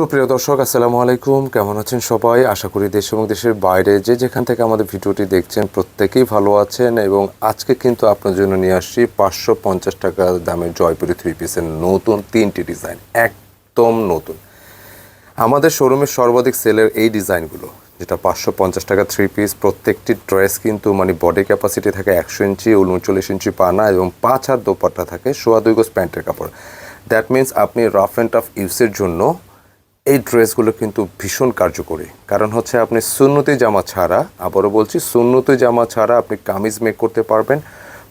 সুপ্রিয় দর্শক, আসসালামু আলাইকুম। কেমন আছেন সবাই? আশা করি দেশ এবং দেশের বাইরে যে যেখান থেকে আমাদের ভিডিওটি দেখছেন প্রত্যেকেই ভালো আছেন এবং আজকে কিন্তু আপনার জন্য নিয়ে আসছি পাঁচশো পঞ্চাশ টাকা দামের জয়পুরি থ্রি পিসের নতুন তিনটি ডিজাইন একদম নতুন। আমাদের শোরুমের সর্বাধিক সেলের এই ডিজাইনগুলো যেটা পাঁচশো পঞ্চাশ টাকা থ্রি পিস প্রত্যেকটি ড্রেস কিন্তু মানে বডি ক্যাপাসিটি থাকে একশো ইঞ্চি, উনচল্লিশ ইঞ্চি পানা এবং পাঁচ হাত দোপাট্টা থাকে সোয়া দুই গোজ প্যান্টের কাপড়। দ্যাট মিন্স আপনি রাফ অ্যান্ড টাফ ইউসের জন্য এই ড্রেসগুলো কিন্তু ভীষণ কার্যকরী। কারণ হচ্ছে আপনি সুন্নতি জামা ছাড়া, আবারও বলছি, সুন্নতি জামা ছাড়া আপনি কামিজ মেক করতে পারবেন,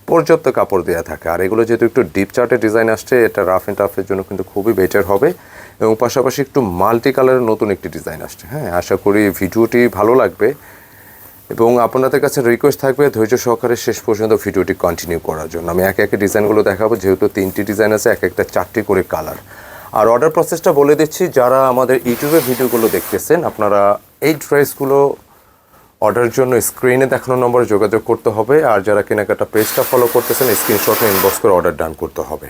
পর্যাপ্ত কাপড় দেওয়া থাকে। আর এগুলো যেহেতু একটু ডিপ চার্টের ডিজাইন আসছে, এটা রাফ অ্যান্ড টাফের জন্য কিন্তু খুবই বেটার হবে। এবং পাশাপাশি একটু মাল্টি কালারের নতুন একটি ডিজাইন আসছে হ্যাঁ? আশা করি ভিডিওটি ভালো লাগবে। এবং আপনাদের কাছে রিকোয়েস্ট থাকবে ধৈর্য সহকারে শেষ পর্যন্ত ভিডিওটি কন্টিনিউ করার জন্য। আমি একে একে ডিজাইনগুলো দেখাবো, যেহেতু তিনটি ডিজাইন আছে, এক একটা চারটি করে কালার আর অর্ডার প্রসেসটা বলে দিচ্ছি, যারা আমাদের ইউটিউবে ভিডিওগুলো দেখতেছেন, আপনারা এই ড্রেসগুলো অর্ডারের জন্য স্ক্রিনে দেখানো নম্বরে যোগাযোগ করতে হবে, আর যারা কেনাকাটা পেজটা ফলো করতেছেন স্ক্রিনশটে ইনবক্স করে অর্ডার ডান করতে হবে।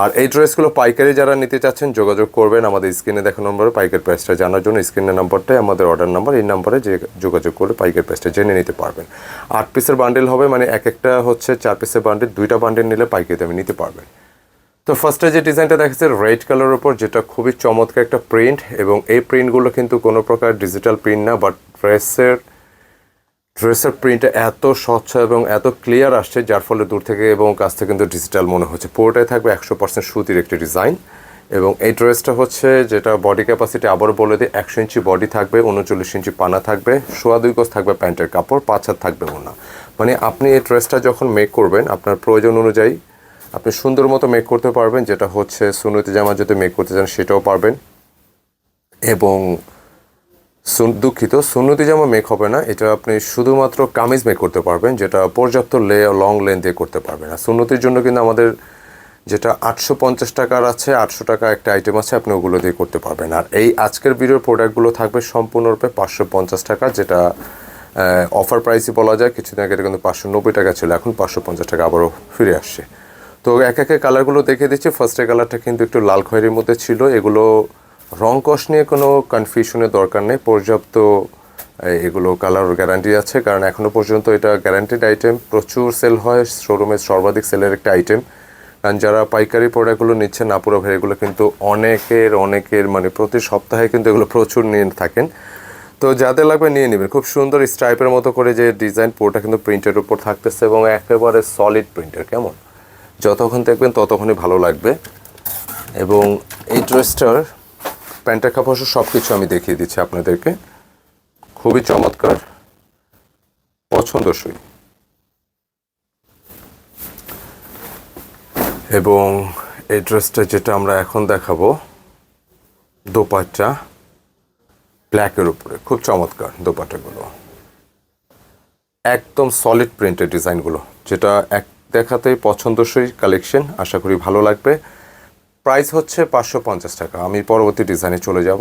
আর এই ড্রেসগুলো পাইকারি যারা নিতে চাচ্ছেন, যোগাযোগ করবেন আমাদের স্ক্রিনে দেখানো নম্বরে পাইকারি প্রাইসটা জানার জন্য স্ক্রিনের নাম্বারটাই আমাদের অর্ডার নাম্বার এই নাম্বারে যে যোগাযোগ করে পাইকারি প্রাইসটা জেনে নিতে পারবেন। আট পিসের বান্ডেল হবে মানে এক একটা হচ্ছে চার পিসের বান্ডেল দুইটা বান্ডেল নিলে পাইকারি দামে নিতে পারবেন। তো ফার্স্টে যে ডিজাইনটা দেখাচ্ছে রেড কালারের উপর, যেটা খুবই চমৎকার একটা প্রিন্ট এবং এই প্রিন্টগুলো কিন্তু কোনো প্রকার ডিজিটাল প্রিন্ট না বাট ড্রেসের ড্রেসের প্রিন্টটা এত স্বচ্ছ এবং এত ক্লিয়ার আসছে, যার ফলে দূর থেকে এবং কাছ থেকে কিন্তু ডিজিটাল মনে হচ্ছে। পুরোটাই থাকবে একশো পার্সেন্ট সুতির একটি ডিজাইন এবং এই ড্রেসটা হচ্ছে যেটা বডি ক্যাপাসিটি আবার বলে দিই, একশো ইঞ্চি বডি থাকবে, উনচল্লিশ ইঞ্চি পানা থাকবে, সোয়া দুই গজ থাকবে প্যান্টের কাপড়, পাঁচ হাত থাকবে ওনা মানে আপনি এই ড্রেসটা যখন মেক করবেন, আপনার প্রয়োজন অনুযায়ী আপনি সুন্দর মতো মেক করতে পারবেন, যেটা হচ্ছে সুনতি জামা যদি মেক করতে চান সেটাও পারবেন। এবং দুঃখিত, সুন্নতি জামা মেক হবে না, এটা আপনি শুধুমাত্র কামিজ মেক করতে পারবেন, যেটা পর্যাপ্ত লে লং লেন দিয়ে করতে পারবেন। আর সুন্নতির জন্য কিন্তু আমাদের যেটা আটশো পঞ্চাশ টাকার আছে, আটশো টাকা একটা আইটেম আছে, আপনি ওগুলো দিয়ে করতে পারবেন। আর এই আজকের ভিডিওর প্রোডাক্টগুলো থাকবে সম্পূর্ণরূপে পাঁচশো পঞ্চাশ টাকা, যেটা অফার প্রাইসই বলা যায়, কিছুদিন আগে এটা কিন্তু পাঁচশো নব্বই টাকা ছিল, এখন পাঁচশো পঞ্চাশ টাকা আবারও ফিরে আসছে। তো এক একে কালারগুলো দেখে দিচ্ছি। ফার্স্টের কালারটা কিন্তু একটু লাল খয়েরির মধ্যে ছিল। এগুলো রং কষ নিয়ে কোনো কনফিউশনের দরকার নেই। পর্যাপ্ত এগুলো কালার গ্যারান্টি আছে। কারণ এখনও পর্যন্ত এটা গ্যারান্টিড আইটেম প্রচুর সেল হয় শোরুমের সর্বাধিক সেলের একটা আইটেম কারণ যারা পাইকারি প্রোডাক্টগুলো নিচ্ছেন নাপুরা ভাই, এগুলো কিন্তু অনেকের অনেকের মানে প্রতি সপ্তাহে কিন্তু এগুলো প্রচুর নিয়ে থাকেন। তো যাদের লাগবে নিয়ে নেবেন। খুব সুন্দর স্ট্রাইপের মতো করে যে ডিজাইন পুরোটা কিন্তু প্রিন্টের উপর থাকতেছে এবং একেবারে সলিড প্রিন্টার কেমন? যতক্ষণ দেখবেন ততক্ষণই ভালো লাগবে। এবং এই ড্রেসটার প্যান্টের কাপড় সব কিছু আমি দেখিয়ে দিচ্ছি আপনাদেরকে। খুবই চমৎকার। পছন্দসই। এবং এই ড্রেসটা যেটা আমরা এখন দেখাবো, দোপাট্টা ব্ল্যাকের উপরে। খুব চমৎকার দোপাট্টাগুলো। একদম সলিড প্রিন্টের ডিজাইনগুলো যেটা এক দেখাতেই পছন্দসই কালেকশন আশা করি ভালো লাগবে। প্রাইস হচ্ছে পাঁচশো পঞ্চাশ টাকা। আমি পরবর্তী ডিজাইনে চলে যাব।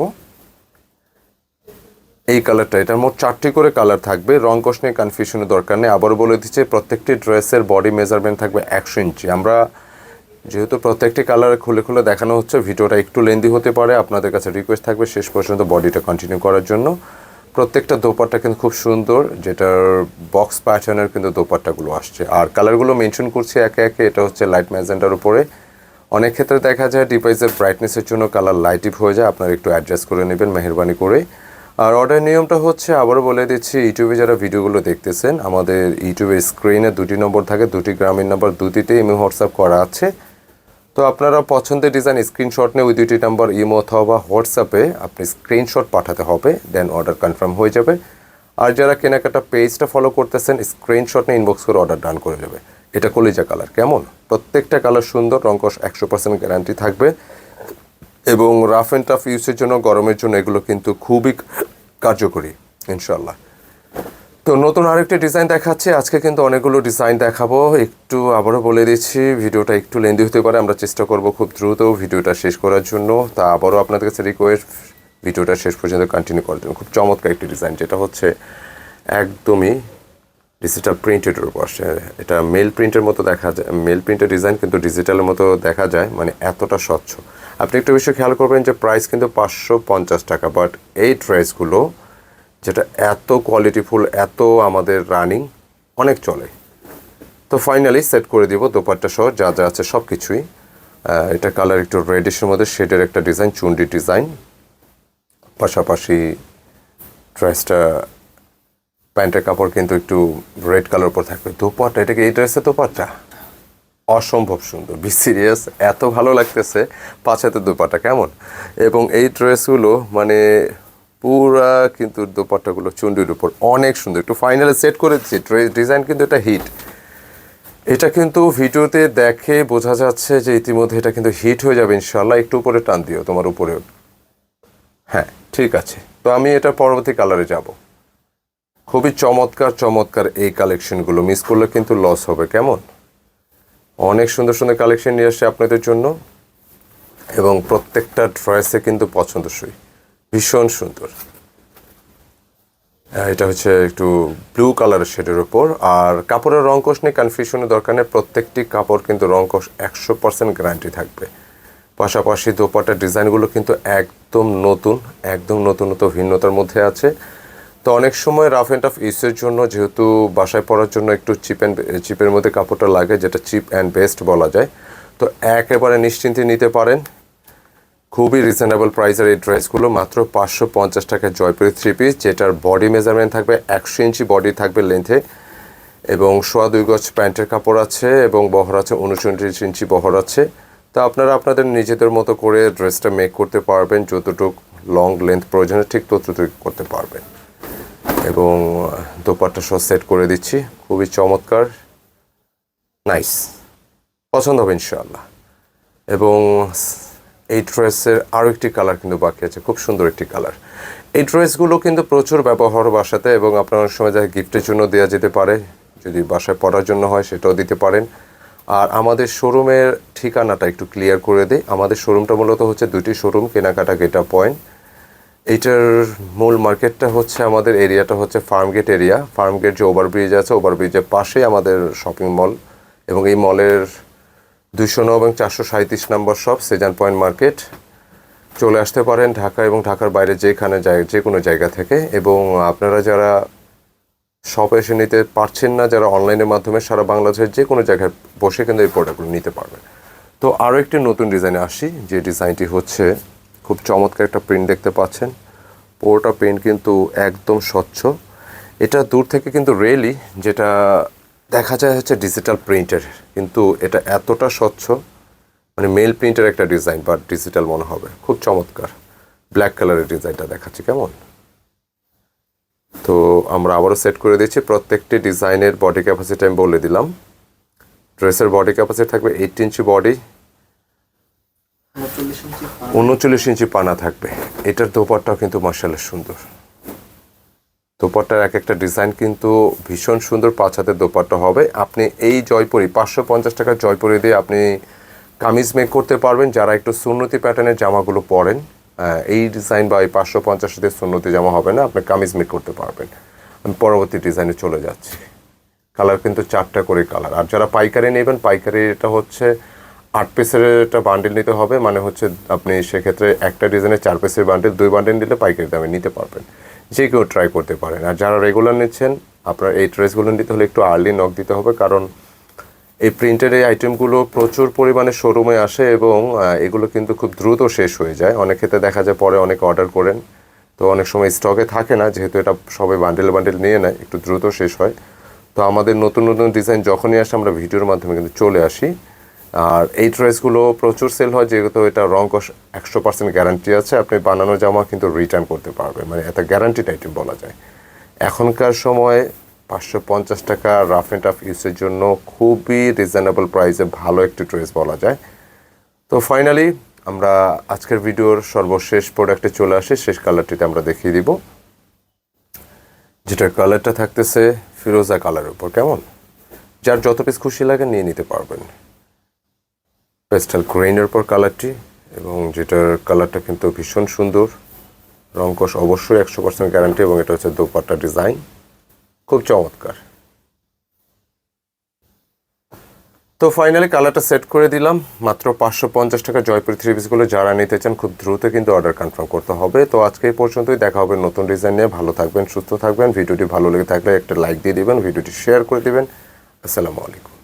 এই কালারটা এটার মোট চারটি করে কালার থাকবে। রং কষ নিয়ে কনফিউশনের দরকার নেই। আবারও বলে দিচ্ছি, প্রত্যেকটি ড্রেসের বডি মেজারমেন্ট থাকবে একশো ইঞ্চি। আমরা যেহেতু প্রত্যেকটি কালার খুলে খুলে দেখানো হচ্ছে, ভিডিওটা একটু লেন্দি হতে পারে। আপনাদের কাছে রিকোয়েস্ট থাকবে শেষ পর্যন্ত বডিটা কন্টিনিউ করার জন্য। প্রত্যেকটা দোপাট্টা কিন্তু খুব সুন্দর, যেটার বক্স প্যাটার্নের কিন্তু দোপাট্টাগুলো আসছে। আর কালারগুলো মেনশন করছি একে একে, এটা হচ্ছে লাইট ম্যাজেন্ডার উপরে। অনেক ক্ষেত্রে দেখা যায় ডিভাইসের ব্রাইটনেসের জন্য কালার লাইটিভ হয়ে যায়, আপনারা একটু অ্যাডজাস্ট করে নেবেন মেহরবানি করে। আর অর্ডার নিয়মটা হচ্ছে, আবারও বলে দিচ্ছি, ইউটিউবে যারা ভিডিওগুলো দেখতেছেন, আমাদের ইউটিউবের স্ক্রিনে দুটি নম্বর থাকে, দুটি গ্রামীণ নম্বর দুটিতে ইমো হোয়াটসঅ্যাপ করা আছে। তো আপনারা পছন্দের ডিজাইন স্ক্রিনশট নিয়ে ওই দুইটি নাম্বার ইমো অথবা হোয়াটসঅ্যাপে আপনি স্ক্রিনশট পাঠাতে হবে দেন অর্ডার কনফার্ম হয়ে যাবে। আর যারা কেনাকাটা পেজটা ফলো করতেছেন স্ক্রিনশট নিয়ে ইনবক্স করে অর্ডার ডান করে যাবে এটা কলিজা কালার কেমন? প্রত্যেকটা কালার সুন্দর রঙ্কশ একশো পার্সেন্ট গ্যারান্টি থাকবে। এবং রাফ অ্যান্ড টাফ ইউজের জন্য, গরমের জন্য এগুলো কিন্তু খুবই কার্যকরী ইনশাল্লাহ তো নতুন আরেকটি ডিজাইন দেখাচ্ছে। আজকে কিন্তু অনেকগুলো ডিজাইন দেখাবো। একটু আবারও বলে দিচ্ছি, ভিডিওটা একটু লেন্দি হতে পারে। আমরা চেষ্টা করব খুব দ্রুত ভিডিওটা শেষ করার জন্য। তা আবারও আপনাদের কাছে রিকোয়েস্ট ভিডিওটা শেষ পর্যন্ত কন্টিনিউ করার জন্য খুব চমৎকার একটি ডিজাইন যেটা হচ্ছে একদমই ডিজিটাল প্রিন্টেডের উপর। এটা মেল প্রিন্টের মতো দেখা যায়। মেল প্রিন্টের ডিজাইন কিন্তু ডিজিটালের মতো দেখা যায় মানে এতটা স্বচ্ছ। আপনি একটা বিষয় খেয়াল করবেন যে প্রাইস কিন্তু পাঁচশো পঞ্চাশ টাকা বাট এই ড্রেসগুলো যেটা এত কোয়ালিটিফুল এত আমাদের রানিং অনেক চলে। তো ফাইনালি সেট করে দিব দোপাট্টা সহ, যা যা আছে সব কিছুই এটা কালার একটু রেডিশের মধ্যে শেডের একটা ডিজাইন চুন্ডি ডিজাইন পাশাপাশি ড্রেসটা প্যান্টের কাপড় কিন্তু একটু রেড কালার উপর থাকবে। দোপাট্টা এটাকে এই ড্রেসে দোপাট্টা? অসম্ভব সুন্দর বি সিরিয়াস এত ভালো লাগতেছে। পাঁচ হাতের দোপাট্টা, কেমন? এবং এই ড্রেসগুলো মানে পুরা কিন্তু দোপাট্টাগুলো চুন্ডির উপর অনেক সুন্দর। একটু ফাইনালে সেট করে দিচ্ছি ডিজাইন কিন্তু এটা হিট এটা কিন্তু ভিডিওতে দেখে বোঝা যাচ্ছে যে ইতিমধ্যে এটা কিন্তু হিট হয়ে যাবে ইনশাল্লাহ একটু উপরে টান দিও তোমার উপরে। হ্যাঁ ঠিক আছে। তো আমি এটা পরবর্তী কালারে যাব। খুবই চমৎকার চমৎকার এই কালেকশনগুলো মিস করলে কিন্তু লস হবে, কেমন? অনেক সুন্দর সুন্দর কালেকশন নিয়ে আসছে আপনাদের জন্য। এবং প্রত্যেকটা ড্রেসে কিন্তু পছন্দসই। ভীষণ সুন্দর। এটা হচ্ছে একটু ব্লু কালারের শেডের ওপর আর কাপড়ের রং কোষ নিয়ে কনফিউশনের দরকার নেই, প্রত্যেকটি কাপড় কিন্তু রং কোষ একশো পার্সেন্ট গ্যারান্টি থাকবে। পাশাপাশি দোপাটার ডিজাইনগুলো কিন্তু একদম নতুন, একদম নতুনত্ব, ভিন্নতার মধ্যে আছে। তো অনেক সময় রাফ অ্যান্ড টাফ ইউজের জন্য যেহেতু বাসায় পরার জন্য একটু চিপ অ্যান্ড চিপের মধ্যে কাপড়টা লাগে, যেটা চিপ অ্যান্ড বেস্ট বলা যায়। তো একেবারে নিশ্চিন্তে নিতে পারেন। খুবই রিজনেবল প্রাইসের এই ড্রেসগুলো মাত্র পাঁচশো পঞ্চাশ টাকায় জয়পুরি থ্রি পিস যেটার বডি মেজারমেন্ট থাকবে একশো ইঞ্চি বডি থাকবে লেন্থে এবং সোয়া দুই গজ প্যান্টের কাপড় আছে, এবং বহর আছে উনচল্লিশ ইঞ্চি বহর আছে। তো আপনারা আপনাদের নিজেদের মতো করে ড্রেসটা মেক করতে পারবেন, যতটুক লং লেন্থ প্রয়োজনে ঠিক ততটুকু করতে পারবেন। এবং দোপাট্টা সহ সেট করে দিচ্ছি, খুবই চমৎকার নাইস পছন্দ হবে ইনশাআল্লাহ। এবং এই ড্রেসের আরও একটি কালার কিন্তু বাকি আছে, খুব সুন্দর একটি কালার। এই ড্রেসগুলো কিন্তু প্রচুর ব্যবহার বাসাতে এবং আপনার অনেক সময় যা গিফটের জন্য দেওয়া যেতে পারে, যদি বাসায় পড়ার জন্য হয় সেটাও দিতে পারেন। আর আমাদের শোরুমের ঠিকানাটা একটু ক্লিয়ার করে দিই। আমাদের শোরুমটা মূলত হচ্ছে দুটি শোরুম, কেনাকাটা গেটা পয়েন্ট। এইটার মূল মার্কেটটা হচ্ছে আমাদের এরিয়াটা হচ্ছে ফার্মগেট এরিয়া। ফার্মগেট যে ওভারব্রিজ আছে ওভারব্রিজের পাশেই আমাদের শপিং মল এবং এই মলের দুশো নয় এবং চারশো সাঁত্রিশ নম্বর শপ, সেজান পয়েন্ট মার্কেট। চলে আসতে পারেন ঢাকা এবং ঢাকার বাইরে যেখানে যে কোনো জায়গা থেকে। এবং আপনারা যারা শপে এসে নিতে পারছেন না, যারা অনলাইনের মাধ্যমে সারা বাংলাদেশের যে কোনো জায়গায় বসে কিন্তু এই প্রোডাক্টগুলো নিতে পারবেন। তো আরও একটি নতুন ডিজাইনে আসি, যে ডিজাইনটি হচ্ছে খুব চমৎকার একটা প্রিন্ট দেখতে পাচ্ছেন। পুরোটা প্রিন্ট কিন্তু একদম স্বচ্ছ। এটা দূর থেকে কিন্তু রেলি যেটা দেখা যায় হচ্ছে ডিজিটাল প্রিন্টের কিন্তু এটা এতটা স্বচ্ছ মানে মেল প্রিন্টের একটা ডিজাইন বা ডিজিটাল মনে হবে। খুব চমৎকার। ব্ল্যাক কালারের ডিজাইনটা দেখাচ্ছি কেমন? তো আমরা আবারও সেট করে দিচ্ছি। প্রত্যেকটি ডিজাইনের বডি ক্যাপাসিটি আমি বলে দিলাম। ড্রেসের বডি ক্যাপাসিটি থাকবে এইট ইঞ্চি বডি উনচল্লিশ ইঞ্চি পান। থাকবে। এটার দোপাট্টাও কিন্তু মার্শালের সুন্দর। দোপাট্টার এক একটা ডিজাইন কিন্তু ভীষণ সুন্দর পাঁচ হাতের দোপাট্টা হবে। আপনি এই জয়পুরি, পাঁচশো পঞ্চাশ টাকার জয়পুরি দিয়ে আপনি কামিজ মেক করতে পারবেন। যারা একটু সুন্নতি প্যাটার্নের জামাগুলো পরেন এই ডিজাইন বা এই পাঁচশো পঞ্চাশ দিয়ে সুন্নতি জামা হবে না, আপনি কামিজ মেক করতে পারবেন। আমি পরবর্তী ডিজাইনে চলে যাচ্ছি। কালার কিন্তু চারটা করে কালার আর যারা পাইকারি নেবেন পাইকারি এটা হচ্ছে আট পিসের একটা বান্ডেল নিতে হবে। মানে হচ্ছে আপনি সেক্ষেত্রে একটা ডিজাইনের চার পিসের বান্ডেল দুই বান্ডেল নিলে পাইকারি দামে নিতে পারবেন। যে কেউ ট্রাই করতে পারেন আর যারা রেগুলার নিচ্ছেন, আপনার এই ড্রেসগুলো নিতে হলে একটু আর্লি নক দিতে হবে, কারণ এই প্রিন্টের এই আইটেমগুলো প্রচুর পরিমাণে শোরুমে আসে এবং এগুলো কিন্তু খুব দ্রুত শেষ হয়ে যায়। অনেক ক্ষেত্রে দেখা যায় পরে অনেক অর্ডার করেন। তো অনেক সময় স্টকে থাকে না, যেহেতু এটা সবাই বান্ডেল বান্ডেল নিয়ে নেয়, একটু দ্রুত শেষ হয়। তো আমাদের নতুন নতুন ডিজাইন যখনই আসে, আমরা ভিডিওর মাধ্যমে কিন্তু চলে আসি। আর এই ড্রেসগুলো প্রচুর সেল হয়, যেহেতু এটা রং কষ একশো পার্সেন্ট গ্যারান্টি আছে, আপনি বানানো জামা কিন্তু রিটার্ন করতে পারবেন। মানে এটা গ্যারান্টিড আইটেম বলা যায়। এখনকার সময় পাঁচশো পঞ্চাশ টাকা রাফ অ্যান্ড টাফ ইউজের জন্য খুবই রিজনেবল প্রাইসে ভালো একটি ড্রেস বলা যায়। তো ফাইনালি আমরা আজকের ভিডিওর সর্বশেষ প্রোডাক্টে চলে আসি, শেষ কালারটিতে আমরা দেখিয়ে দিব। যেটার কালারটা থাকতেছে ফিরোজা কালারের উপর, কেমন? যার যত পিস খুশি লাগে নিয়ে নিতে পারবেন। পেস্টাল গ্রেইনের পর কালারটি, এবং যেটার কালারটা কিন্তু ভীষণ সুন্দর। রঙ্কশ অবশ্যই একশো পার্সেন্ট গ্যারান্টি এবং এটা হচ্ছে দোপাট্টা ডিজাইন। খুব চমৎকার। তো ফাইনালি কালারটা সেট করে দিলাম। মাত্র পাঁচশো পঞ্চাশ টাকা জয়পুর থ্রি পিসগুলো যারা নিতে চান, খুব দ্রুত কিন্তু অর্ডার কনফার্ম করতে হবে। তো আজকে এই পর্যন্তই, দেখা হবে নতুন ডিজাইন নিয়ে। ভালো থাকবেন, সুস্থ থাকবেন। ভিডিওটি ভালো লেগে থাকলে একটা লাইক দিয়ে দিবেন, ভিডিওটি শেয়ার করে দিবেন। আসসালামু আলাইকুম।